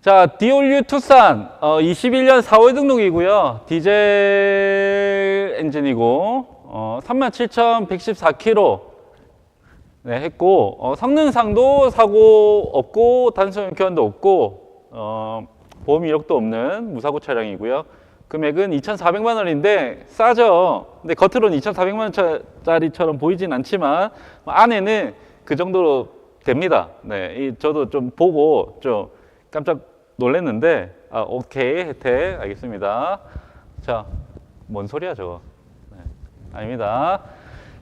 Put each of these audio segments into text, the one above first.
자, 디올류 투싼 어, 21년 4월 등록이고요. 디젤 엔진이고 어, 37,114km 네, 했고 어, 성능상도 사고 없고 단순 교환도 없고 어, 보험 이력도 없는 무사고 차량이고요. 금액은 2,400만 원인데 싸죠. 근데 겉으로는 2,400만 원짜리처럼 보이진 않지만 안에는 그 정도로 됩니다. 네, 이 저도 좀 보고 좀 깜짝 놀랐는데 아 오케이 혜택 알겠습니다. 자, 뭔 소리야 저거? 네, 아닙니다.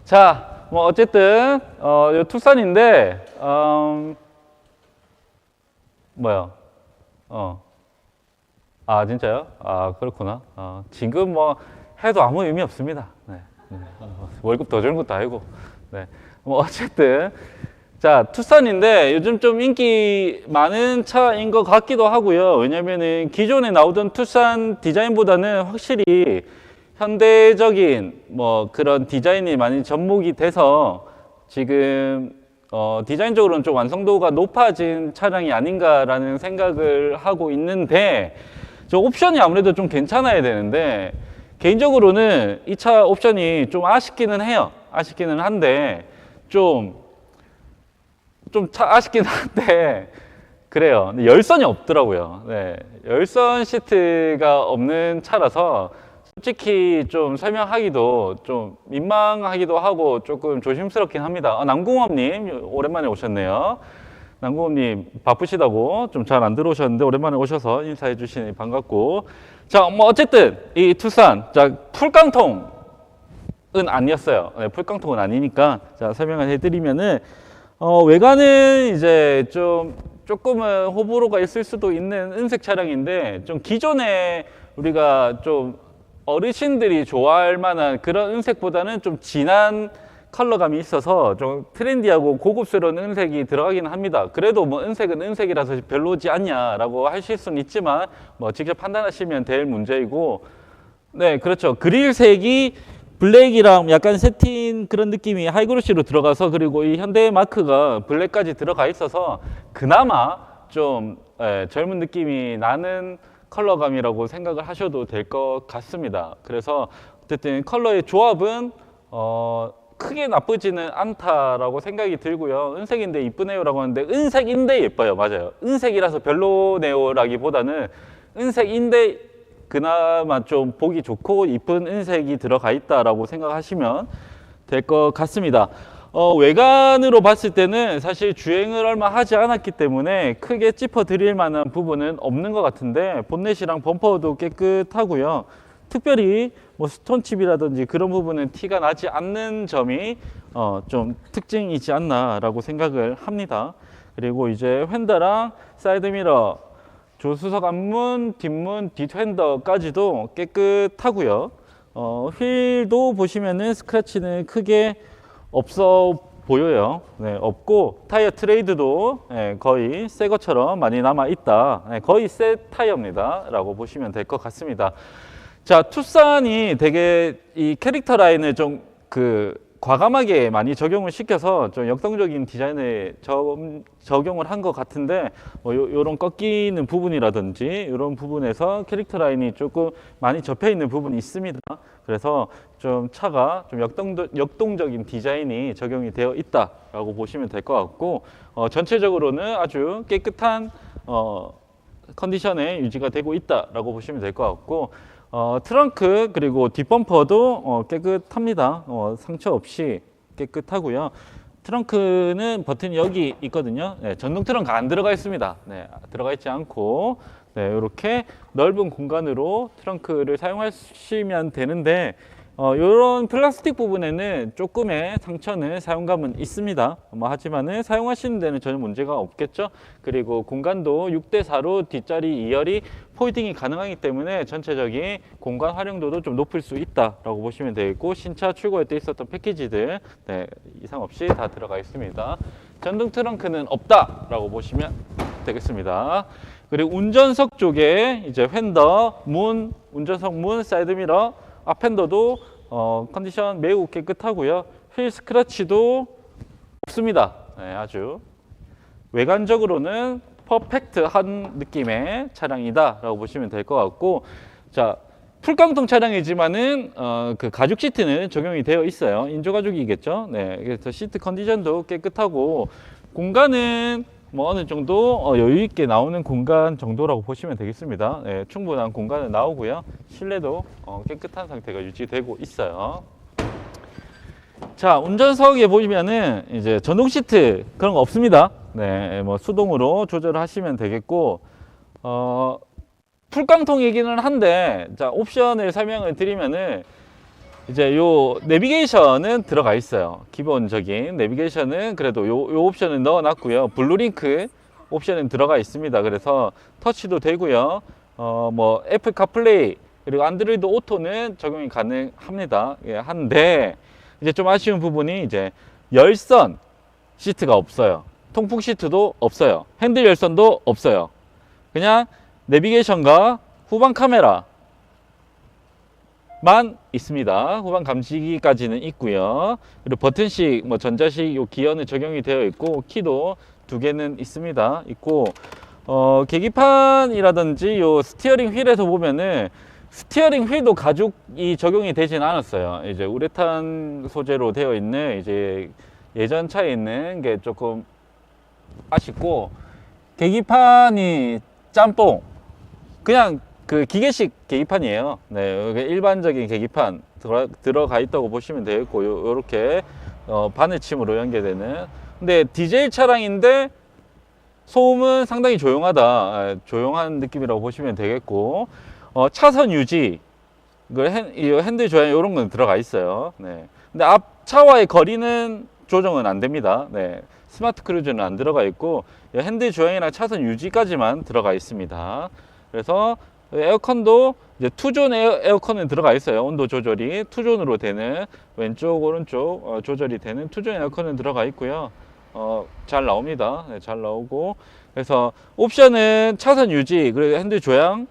자, 뭐 어쨌든 어, 요 투싼인데 음, 뭐야? 어. 아 진짜요? 아 그렇구나. 아, 지금 뭐 해도 아무 의미 없습니다. 네. 네. 어, 월급 더 주는 것도 아니고. 네. 뭐 어쨌든 자 투싼인데 요즘 좀 인기 많은 차인 것 같기도 하고요. 왜냐면은 기존에 나오던 투싼 디자인보다는 확실히 현대적인 뭐 그런 디자인이 많이 접목이 돼서 지금 어, 디자인적으로는 좀 완성도가 높아진 차량이 아닌가라는 생각을 하고 있는데 저 옵션이 아무래도 좀 괜찮아야 되는데 개인적으로는 이 차 옵션이 좀 아쉽기는 해요. 아쉽기는 한데 좀 좀 차 아쉽긴 한데 그래요. 열선이 없더라고요. 네, 열선 시트가 없는 차라서 솔직히 좀 설명하기도 좀 민망하기도 하고 조금 조심스럽긴 합니다. 아, 남궁업님 오랜만에 오셨네요. 남궁업님 바쁘시다고 좀 잘 안 들어오셨는데 오랜만에 오셔서 인사해 주시니 반갑고 자 뭐 어쨌든 이 투싼 자 풀깡통은 아니었어요. 네, 풀깡통은 아니니까 자 설명을 해드리면은 어, 외관은 이제 좀 조금은 호불호가 있을 수도 있는 은색 차량인데 좀 기존에 우리가 좀 어르신들이 좋아할 만한 그런 은색보다는 좀 진한 컬러감이 있어서 좀 트렌디하고 고급스러운 은색이 들어가기는 합니다. 그래도 뭐 은색은 은색이라서 별로지 않냐라고 하실 수는 있지만 뭐 직접 판단하시면 될 문제이고 네 그렇죠 그릴색이 블랙이랑 약간 세틴 그런 느낌이 하이그로시로 들어가서 그리고 이 현대 마크가 블랙까지 들어가 있어서 그나마 좀 예, 젊은 느낌이 나는 컬러감이라고 생각을 하셔도 될 것 같습니다. 그래서 어쨌든 컬러의 조합은 어, 크게 나쁘지는 않다라고 생각이 들고요. 은색인데 이쁘네요라고 하는데 은색인데 예뻐요. 맞아요. 은색이라서 별로네요라기보다는 은색인데 그나마 좀 보기 좋고 이쁜 은색이 들어가 있다라고 생각하시면 될 것 같습니다. 어, 외관으로 봤을 때는 사실 주행을 얼마 하지 않았기 때문에 크게 짚어 드릴 만한 부분은 없는 것 같은데 본넷이랑 범퍼도 깨끗하고요. 특별히 뭐 스톤칩이라든지 그런 부분은 티가 나지 않는 점이 어, 좀 특징이지 않나라고 생각을 합니다. 그리고 이제 휀다랑 사이드미러 조수석 앞문, 뒷문, 뒷핸더까지도 깨끗하고요. 어, 휠도 보시면은 스크래치는 크게 없어 보여요. 네, 없고 타이어 트레이드도 네, 거의 새 것처럼 많이 남아 있다. 네, 거의 새 타이어입니다.라고 보시면 될 것 같습니다. 자, 투싼이 되게 이 캐릭터 라인을 좀그 과감하게 많이 적용을 시켜서 좀 역동적인 디자인을 적, 적용을 한 것 같은데 뭐 요, 요런 꺾이는 부분이라든지 이런 부분에서 캐릭터 라인이 조금 많이 접해 있는 부분이 있습니다. 그래서 좀 차가 좀 역동, 역동적인 디자인이 적용이 되어 있다라고 보시면 될 것 같고 어, 전체적으로는 아주 깨끗한 어, 컨디션에 유지가 되고 있다라고 보시면 될 것 같고 어, 트렁크 그리고 뒷범퍼도 어, 깨끗합니다. 어, 상처 없이 깨끗하고요. 트렁크는 버튼이 여기 있거든요. 네, 전동 트렁크 안 들어가 있습니다. 네, 들어가 있지 않고 네, 이렇게 넓은 공간으로 트렁크를 사용하시면 되는데 어, 이런 플라스틱 부분에는 조금의 상처는 사용감은 있습니다. 뭐 하지만은 사용하시는 데는 전혀 문제가 없겠죠. 그리고 공간도 6대 4로 뒷자리 2열이 폴딩이 가능하기 때문에 전체적인 공간 활용도도 좀 높을 수 있다라고 보시면 되겠고 신차 출고할 때 있었던 패키지들 네, 이상 없이 다 들어가 있습니다. 전동 트렁크는 없다라고 보시면 되겠습니다. 그리고 운전석 쪽에 이제 휀더, 문, 운전석 문, 사이드미러 앞핸더도 어, 컨디션 매우 깨끗하고요. 휠 스크래치도 없습니다. 네, 아주 외관적으로는 퍼펙트한 느낌의 차량이다라고 보시면 될 것 같고 자 풀깡통 차량이지만은 어, 그 가죽 시트는 적용이 되어 있어요. 인조 가죽이겠죠. 네, 그래서 시트 컨디션도 깨끗하고 공간은 뭐 어느 정도 어, 여유 있게 나오는 공간 정도라고 보시면 되겠습니다. 네, 충분한 공간은 나오고요. 실내도 어, 깨끗한 상태가 유지되고 있어요. 자, 운전석에 보시면은 이제 전동 시트 그런 거 없습니다. 네, 뭐 수동으로 조절하시면 되겠고, 어, 풀깡통이기는 한데, 자, 옵션을 설명을 드리면은, 이제 요 내비게이션은 들어가 있어요. 기본적인 내비게이션은 그래도 요, 요 옵션은 넣어 놨고요. 블루링크 옵션은 들어가 있습니다. 그래서 터치도 되고요. 어, 뭐 애플 카플레이 그리고 안드로이드 오토는 적용이 가능합니다. 예, 한데 이제 좀 아쉬운 부분이 이제 열선 시트가 없어요. 통풍 시트도 없어요. 핸들 열선도 없어요. 그냥 내비게이션과 후방 카메라 만 있습니다. 후방 감지기까지는 있고요. 그리고 버튼식, 뭐 전자식 요 기어는 적용이 되어 있고 키도 두 개는 있습니다. 있고 어, 계기판이라든지 요 스티어링 휠에서 보면은 스티어링 휠도 가죽이 적용이 되진 않았어요. 이제 우레탄 소재로 되어 있는 이제 예전 차에 있는 게 조금 아쉽고 계기판이 짬뽕 그냥 그 기계식 계기판이에요. 네, 이게 일반적인 계기판 들어, 들어 가 있다고 보시면 되겠고, 요, 요렇게 어, 바늘침으로 연결되는. 근데 디젤 차량인데 소음은 상당히 조용하다, 아, 조용한 느낌이라고 보시면 되겠고, 어, 차선 유지, 그 핸, 이 핸들 조향 이런 건 들어가 있어요. 네. 근데 앞 차와의 거리는 조정은 안 됩니다. 네. 스마트 크루즈는 안 들어가 있고 이 핸들 조향이랑 차선 유지까지만 들어가 있습니다. 그래서 에어컨도 이제 투존 에어, 에어컨은 들어가 있어요. 온도 조절이 투존으로 되는 왼쪽 오른쪽 어, 조절이 되는 투존 에어컨은 들어가 있고요. 어, 잘 나옵니다. 네, 잘 나오고 그래서 옵션은 차선 유지 그리고 핸들 조향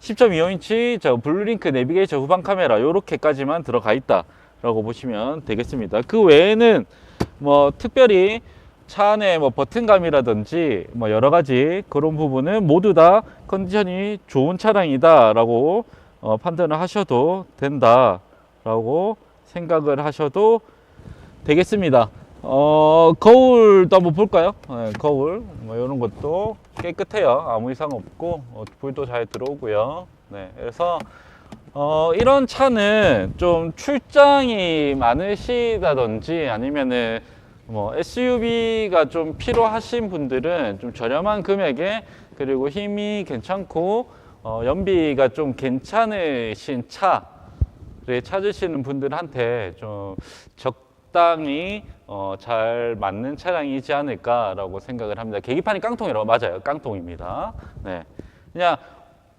10.25인치 저 블루링크 내비게이션 후방 카메라 요렇게까지만 들어가 있다라고 보시면 되겠습니다. 그 외에는 뭐 특별히 차 안에 뭐 버튼감이라든지 뭐 여러 가지 그런 부분은 모두 다 컨디션이 좋은 차량이다라고 어, 판단을 하셔도 된다라고 생각을 하셔도 되겠습니다. 어, 거울도 한번 볼까요? 네, 거울 뭐 이런 것도 깨끗해요. 아무 이상 없고 어, 불도 잘 들어오고요. 네, 그래서 어, 이런 차는 좀 출장이 많으시다든지 아니면은 뭐 SUV가 좀 필요하신 분들은 좀 저렴한 금액에 그리고 힘이 괜찮고 어, 연비가 좀 괜찮으신 차를 찾으시는 분들한테 좀 적당히 어, 잘 맞는 차량이지 않을까라고 생각을 합니다. 계기판이 깡통이라고 맞아요. 깡통입니다. 네. 그냥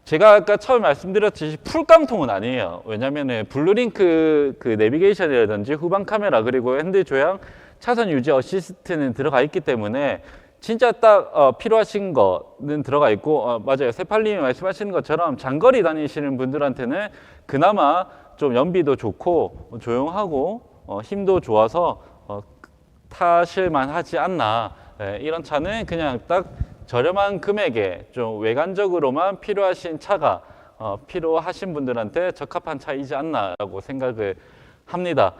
제가 아까 처음 말씀드렸듯이 풀깡통은 아니에요. 왜냐면은 블루링크 그 내비게이션이라든지 후방 카메라 그리고 핸들 조향 차선 유지 어시스트는 들어가 있기 때문에 진짜 딱 어, 필요하신 거는 들어가 있고 어, 맞아요. 세팔님이 말씀하시는 것처럼 장거리 다니시는 분들한테는 그나마 좀 연비도 좋고 조용하고 어, 힘도 좋아서 어, 타실만 하지 않나. 예, 이런 차는 그냥 딱 저렴한 금액에 좀 외관적으로만 필요하신 차가 어, 필요하신 분들한테 적합한 차이지 않나라고 생각을 합니다.